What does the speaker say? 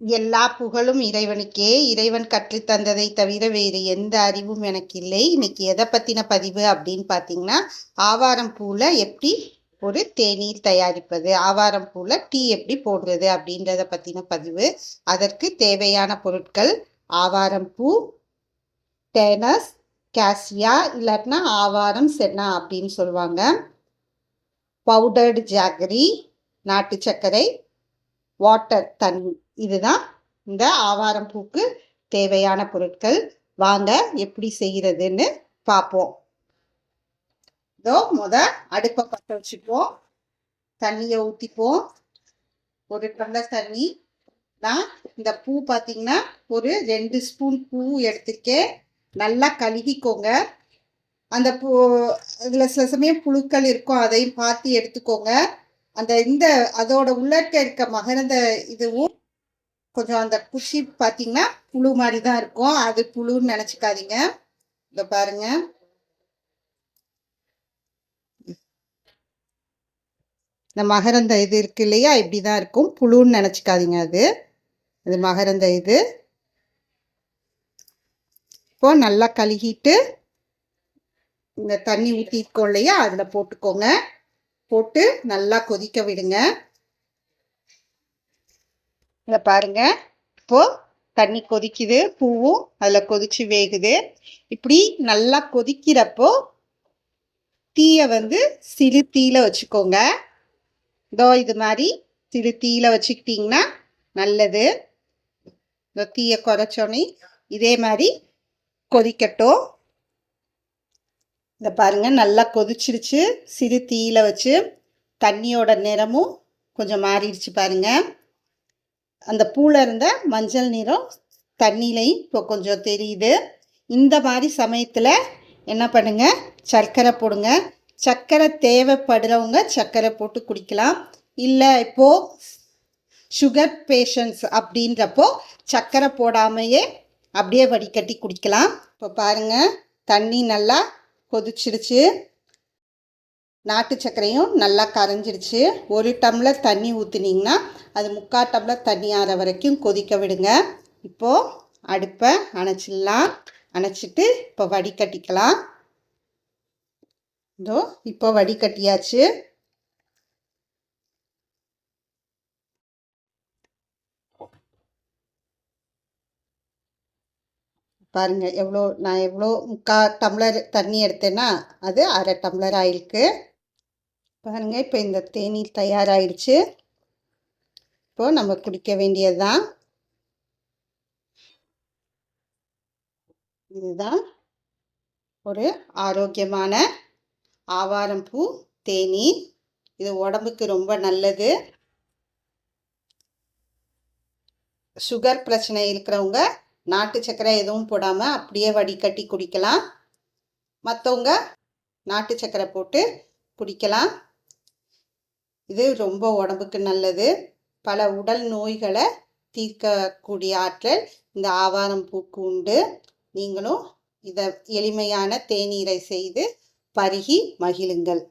எல்லா புகழும் இறைவனுக்கே. இறைவன் கற்றுத் தந்ததை தவிர வேறு எந்த அறிவும் எனக்கு இல்லை இன்னைக்கு எதை பற்றின பதிவு அப்படின்னு பார்த்தீங்கன்னா ஆவாரம் பூவில் எப்படி ஒரு தேநீர் தயாரிப்பது ஆவாரம் பூவில் டீ எப்படி போடுறது அப்படின்றத பற்றின பதிவு. அதற்கு தேவையான பொருட்கள் ஆவாரம் பூ டேனஸ் கேசியா இல்லாட்டினா ஆவாரம் சென்னா அப்படின்னு சொல்லுவாங்க. பவுடர்டு ஜாகரி நாட்டு சர்க்கரை வாட்டர் தண்ணி. இதுதான் இந்த ஆவாரம் பூக்கு தேவையான பொருட்கள். வாங்க எப்படி செய்கிறதுன்னு பார்ப்போம். இதோ முத அடுப்பை பற்ற வச்சுப்போம் தண்ணியை ஊற்றிப்போம் ஒரு டம்ளர் தண்ணி. நான் இந்த பூ பார்த்தீங்கன்னா ஒரு ரெண்டு ஸ்பூன் பூ எடுத்துருக்கேன். நல்லா கழுகிக்கோங்க அந்த பூ இதில் சில சமயம் புழுக்கள் இருக்கும் அதையும் பார்த்து எடுத்துக்கோங்க. அந்த இந்த அதோட உள்ளக்க இருக்க மகரந்த இதுவும் கொஞ்சம் அந்த குஷி பார்த்தீங்கன்னா புழு மாதிரி தான் இருக்கும். அது புழுன்னு நினச்சிக்காதீங்க. இதை பாருங்க. இந்த மகரந்த இது இருக்கு இல்லையா? இப்படி தான் இருக்கும். புழுன்னு நினச்சிக்காதீங்க அது. இது மகரந்த இது. இப்போ நல்லா கழுகிட்டு இந்த தண்ணி ஊற்றிக்கோ இல்லையா? அதில் போட்டுக்கோங்க. போட்டு நல்லா கொதிக்க விடுங்க. இதை பாருங்க. இப்போ தண்ணி கொதிக்குது பூவும் அதில் கொதிச்சு வேகுது. இப்படி நல்லா கொதிக்கிறப்போ தீயை வந்து சிறு தீயில வச்சுக்கோங்க. இதோ இது மாதிரி சிறு தீயில வச்சுக்கிட்டிங்கன்னா நல்லது. இந்த தீயை குறைச்சோன்னே இதே மாதிரி கொதிக்கட்டும். இதை பாருங்கள் நல்லா கொதிச்சிருச்சு. சிறு தீயில வச்சு தண்ணியோட நிறமும் கொஞ்சம் மாறிடுச்சு பாருங்கள் அந்த பூவில் இருந்த மஞ்சள் நிறம் தண்ணியிலையும் இப்போ கொஞ்சம் தெரியுது. இந்த மாதிரி சமயத்தில் என்ன பண்ணுங்கள் சர்க்கரை போடுங்க. சர்க்கரை தேவைப்படுறவங்க சர்க்கரை போட்டு குடிக்கலாம். இல்லை இப்போது சுகர் பேஷண்ட்ஸ் அப்படின்றப்போ சர்க்கரை போடாமையே அப்படியே வடிகட்டி குடிக்கலாம். இப்போ பாருங்கள் தண்ணி நல்லா கொதிச்சிடுச்சு நாட்டு சர்க்கரையும் நல்லா கரைஞ்சிடுச்சு ஒரு டம்ளர் தண்ணி ஊற்றுனீங்கன்னா அது முக்கால் டம்ளர் தண்ணி ஆற வரைக்கும் கொதிக்க விடுங்க. இப்போது அடுப்பை அணைச்சிடலாம். அணைச்சிட்டு இப்போ வடிகட்டிக்கலாம். இதோ இப்போ வடிகட்டியாச்சு. பாருங்கள் எவ்வளோ நான் எவ்வளோ முக்கால் டம்ளர் தண்ணி எடுத்தேன்னா அது அரை டம்ளர் ஆயிருக்கு. பாருங்கள் இப்போ இந்த தேநீர் தயாராகிடுச்சு இப்போது நம்ம குடிக்க வேண்டியது தான் இதுதான் ஒரு ஆரோக்கியமான ஆவாரம் பூ தேநீர். இது உடம்புக்கு ரொம்ப நல்லது. சுகர் பிரச்சனை இருக்கிறவங்க நாட்டு சர்க்கரை எதுவும் போடாமல் அப்படியே வடிகட்டி குடிக்கலாம். மற்றவங்க நாட்டு சர்க்கரை போட்டு குடிக்கலாம். இது ரொம்ப உடம்புக்கு நல்லது. பல உடல் நோய்களை தீர்க்கக்கூடிய ஆற்றல் இந்த ஆவாரம் பூக்கு உண்டு. நீங்களும் இதை எளிமையான தேநீரை செய்து பருகி மகிழுங்கள்.